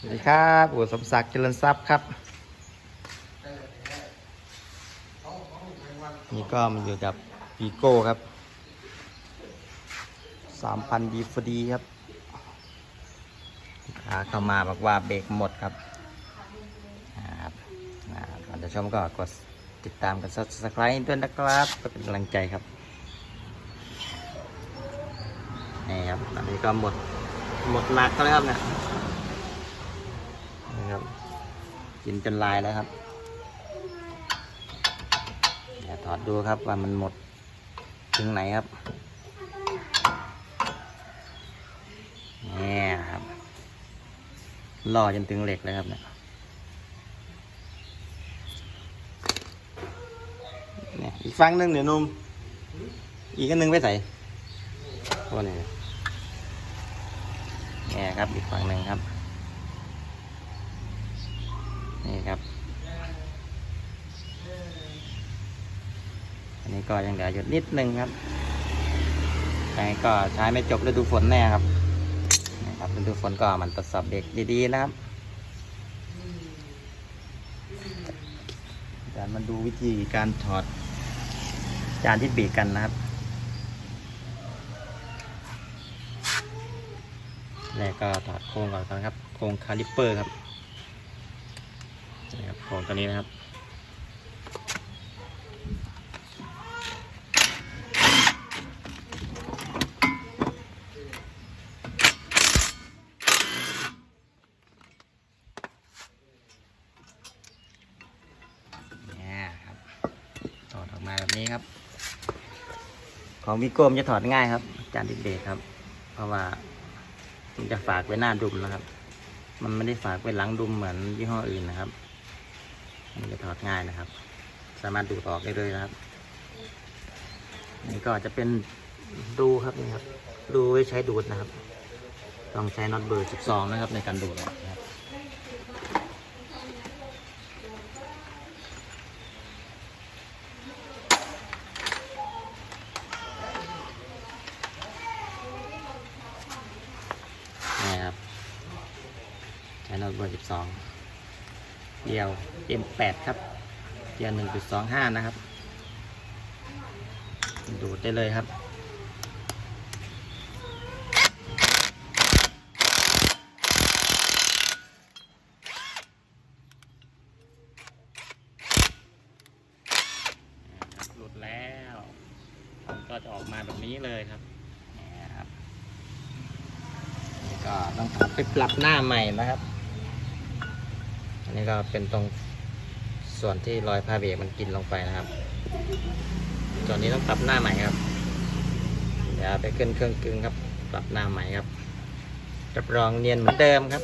สวัสดีครับอู๋สมศักดิ์เจริญทรัพย์ครับ นี่ก็มันอยู่กับปีโก้ครับสามพันดีฟดีครับลูกค้าเข้ามาบอกว่าเบรกหมดครับนะครับก่อนจะชมก็กดติดตามกัน subscribe ด้วยนะครับเพื่อเป็นกำลังใจครับนี่ครับอันนี้ก็หมดหมดหนักแล้วครับเนี่ยนี่ครับ กินจนลายแล้วครับเดี๋ยวถอดดูครับว่ามันหมดถึงไหนครับนี่ครับล่อจนถึงเหล็กเลยครับเนี่ยอีกฟังหนึ่งเดี๋ยวนุ่มอีกอันหนึ่งไปใส่โอ้นี่นี่ครับอีกฝั่งหนึ่งครับ นี่ครับ อันนี้ก็ยังเหลืออยู่นิดนึงครับแต่ก็ใช้ไม่จบฤดูฝนแน่ครับนะครับฤดูฝนก็มันตรวจสอบเด็กดีๆนะครับอาจารย์มาดูวิธีการถอดจานที่บีกันนะครับแรกก็ถอดโครงก่อนครับ โครงคาลิปเปอร์ครับ นี่ครับโครงตัวนี้นะครับ เนี่ยครับ ถอดออกมาแบบนี้ครับ ของวิโก้มจะถอดง่ายครับ จานดิเบรกครับ เพราะว่ามันจะฝากไว้หน้าดุมนะครับ มันไม่ได้ฝากไว้หลังดุมเหมือนยี่ห้ออื่นนะครับ มันจะถอดง่ายนะครับ สามารถดูดออกได้เลยนะครับ นี่ก็จะเป็นดูครับนี่ครับ ดูไว้ใช้ดูดนะครับ ต้องใช้น็อตเบอร์12นะครับ ในการดูดนะครับนี่ครับใช้โน้ตเบอร์12 เดียว M8 ครับเดียว1.25 นะครับ ดูดได้เลยครับ หลุดแล้วมันก็จะออกมาแบบนี้เลยครับนี่ครับนี่ก็ต้องกลับไปปรับหน้าใหม่นะครับ อันนี้ก็เป็นตรงส่วนที่รอยผ้าเบรกมันกินลงไปนะครับ ส่วนนี้ต้องปรับหน้าใหม่ครับ เดี๋ยวไปขึ้นเครื่องกึ่งครับ ปรับหน้าใหม่ครับรับรองเนียนเหมือนเดิมครับ